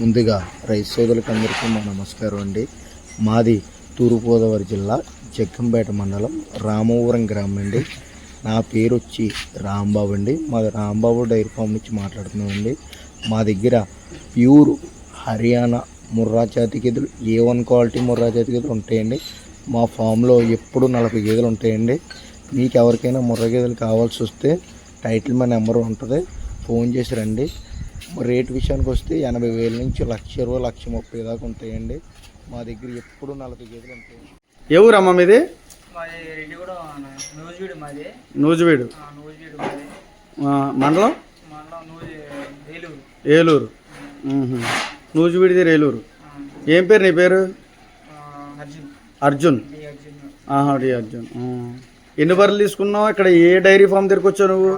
ముందుగా రైతు సోదరులకు అందరికీ మా నమస్కారం అండి. మాది తూర్పుగోదావరి జిల్లా జగ్గంపేట మండలం రామవరం గ్రామం అండి. నా పేరు వచ్చి రాంబాబు అండి. మాది రాంబాబు డైరీ ఫామ్ నుంచి మాట్లాడుతున్నామండి మా దగ్గర ప్యూర్ హర్యానా ముర్రా జాతి గేదెలు ఏ వన్ క్వాలిటీ ముర్రా జాతి గేదెలు ఉంటాయండి. మా ఫామ్లో ఎప్పుడు నలభై గేదెలు ఉంటాయండి. మీకు ఎవరికైనా ముర్రా గేదెలు కావాల్సి వస్తే టైటిల్ మా నెంబర్ ఉంటుంది. ఫోన్ చేసి రండి. రేట్ విషయానికి వస్తే ఎనభై వేల నుంచి లక్ష ఇరవై లక్ష ముప్పై దాకా ఉంటాయండి. మా దగ్గర ఎప్పుడు నలభై గేదెలు ఉంటాయి. ఏ ఊరమ్మా మీది? మాది రెడ్డి కూడా నూజివీడు మాది. నూజివీడు. ఆ, నూజివీడు మాది. ఆ, మండలం? ఏలూరు. నూజివీడిది ఏలూరు ఏం పేరు నీ పేరు? అర్జున్. అర్జున్. డి అర్జున్. ఆహా డి అర్జున్. ఆ. ఎన్ని బర్రెలు తీసుకున్నావు? ఇక్కడ ఏ డైరీ ఫామ్ దగ్గరకు వచ్చావు నువ్వు?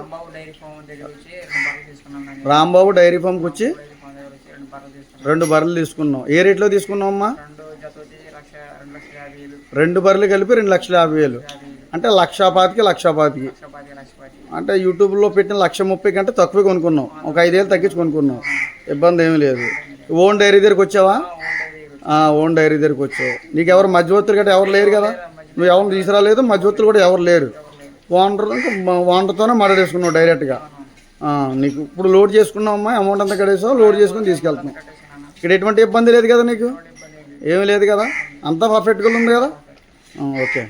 రాంబాబు డైరీ ఫామ్ రెండు బర్రెలు తీసుకున్నాం ఫామ్కి వచ్చి రెండు బర్రెలు తీసుకున్నాం. ఏ రేట్లో తీసుకున్నావు అమ్మా రెండు బర్రెలు కలిపి రెండు లక్షల యాభై వేలు. అంటే లక్షా పాతికి లక్షా పాతికి అంటే యూట్యూబ్లో పెట్టిన లక్ష ముప్పై కంటే తక్కువే కొనుక్కున్నాం. ఒక ఐదేళ్ళు తగ్గించి కొనుక్కున్నాం. ఇబ్బంది ఏమీ లేదు. ఓన్ డైరీ దగ్గరికి వచ్చావా? ఓన్ డైరీ దగ్గరికి వచ్చావు. నీకు ఎవరు మధ్యవర్తులు గట్రా ఎవరు లేరు కదా? నువ్వు ఎవరు తీసుకురాలేదు మధ్యవర్తులు కూడా ఎవరు లేరు. ఓనర్ ఓనర్తోనే మాట్లాడేసుకున్నావు డైరెక్ట్గా. నీకు ఇప్పుడు లోడ్ చేసుకున్నావమ్మా అమౌంట్ అంతా కడేసావు లోడ్ చేసుకుని తీసుకెళ్తున్నావు. ఇక్కడ ఎటువంటి ఇబ్బంది లేదు కదా నీకు? ఏం లేదు ఏమీ లేదు కదా? అంతా పర్ఫెక్ట్గా ఉంది కదా? ఓకే.